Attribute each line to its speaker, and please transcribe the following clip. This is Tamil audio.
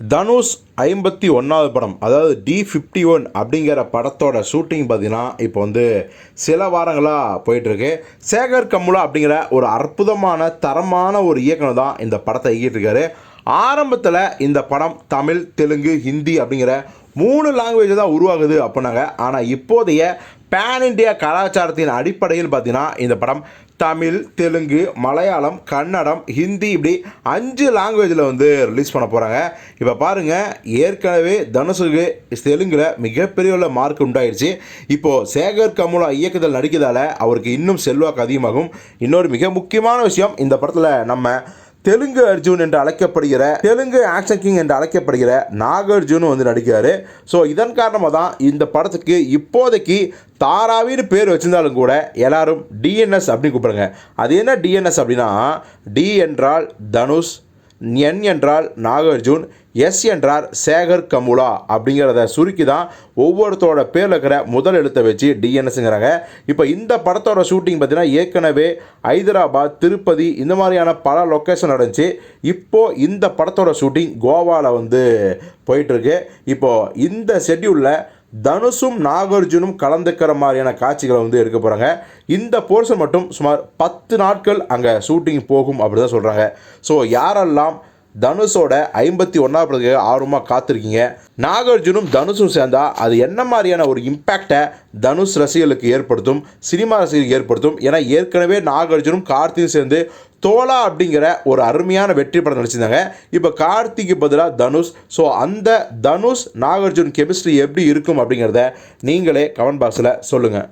Speaker 1: தனுஷ் ஐம்பத்தி ஒன்றாவது படம் அதாவது டி ஃபிஃப்டி ஒன் அப்படிங்கிற படத்தோட ஷூட்டிங் பார்த்தீங்கன்னா இப்போ வந்து சில வாரங்களாக போயிட்டுருக்கு. சேகர் கம்முலா அப்படிங்கிற ஒரு அற்புதமான தரமான ஒரு இயக்குனர் தான் இந்த படத்தை இயக்கிட்டுருக்காரு ஆரம்பத்தில் இந்த படம் தமிழ் தெலுங்கு ஹிந்தி அப்படிங்கிற மூணு லாங்குவேஜ் தான் உருவாகுது அப்படின்னாங்க. ஆனால் இப்போதைய பேன் இண்டியா கலாச்சாரத்தின் அடிப்படையில் பார்த்தீங்கன்னா இந்த படம் தமிழ் தெலுங்கு மலையாளம் கன்னடம் ஹிந்தி இப்படி அஞ்சு லாங்குவேஜில் வந்து ரிலீஸ் பண்ண போகிறாங்க இப்போ பாருங்கள் ஏற்கனவே தனுஷுக்கு தெலுங்கில் மிகப்பெரிய உள்ள மார்க் உண்டாயிடுச்சு இப்போது சேகர் கமுலா இயக்குதல் நடிக்கிறதால அவருக்கு இன்னும் செல்வாக்கு அதிகமாகும். இன்னொரு மிக முக்கியமான விஷயம் இந்த படத்தில் நம்ம தெலுங்கு அர்ஜுன் என்று அழைக்கப்படுகிற தெலுங்கு ஆக்ஷன் கிங் என்று அழைக்கப்படுகிற நாகார்ஜுன் வந்து நடிக்கிறாரு. ஸோ இதன் காரணமாக தான் இந்த படத்துக்கு இப்போதைக்கு தாராவின்னு பேர் வச்சிருந்தாலும் கூட எல்லாரும் டிஎன்எஸ் அப்படின்னு கூப்பிடுங்க அது என்ன டிஎன்எஸ் அப்படின்னா டி என்றால் தனுஷ் என் என்றால் நாகார்ஜுன் எஸ் என்றார் சேகர் கமுலா அப்படிங்கிறத சுருக்கி தான் ஒவ்வொருத்தரோட பேரில் இருக்கிற முதல் எழுத்தை வச்சு டிஎன்எஸ்ங்கிறாங்க இப்போ இந்த படத்தோட ஷூட்டிங் பார்த்தீங்கன்னா ஏற்கனவே ஹைதராபாத் திருப்பதி இந்த மாதிரியான பல லொக்கேஷன் நடந்துச்சு. இப்போது இந்த படத்தோட ஷூட்டிங் கோவாவில் வந்து போயிட்டுருக்கு. இப்போது இந்த ஷெட்யூலில் தனுஷும் நாகார்ஜுனும் கலந்துக்கிற மாதிரியான காட்சிகளை வந்து எடுக்க போகிறாங்க இந்த போர்ஷன் மட்டும் சுமார் பத்து நாட்கள் அங்கே ஷூட்டிங் போகும் அப்படி தான் சொல்கிறாங்க ஸோ யாரெல்லாம் தனுஷோட ஐம்பத்தி ஒன்றாவது ஆர்வமாக காத்திருக்கீங்க. நாகார்ஜுனும் தனுஷும் சேர்ந்தா அது என்ன மாதிரியான ஒரு இம்பேக்டை தனுஷ் ரசிகர்களுக்கு ஏற்படுத்தும் சினிமா ரசிகர்களுக்கு ஏற்படுத்தும்? ஏன்னா ஏற்கனவே நாகார்ஜுனும் கார்த்தியும் சேர்ந்து தோலா அப்படிங்கிற ஒரு அருமையான வெற்றி படம் நடிச்சிருந்தாங்க. இப்போ கார்த்திக்கு பதிலாக தனுஷ். ஸோ அந்த தனுஷ் நாகார்ஜுன் கெமிஸ்ட்ரி எப்படி இருக்கும் அப்படிங்கிறத நீங்களே கமெண்ட் பாக்ஸில் சொல்லுங்கள்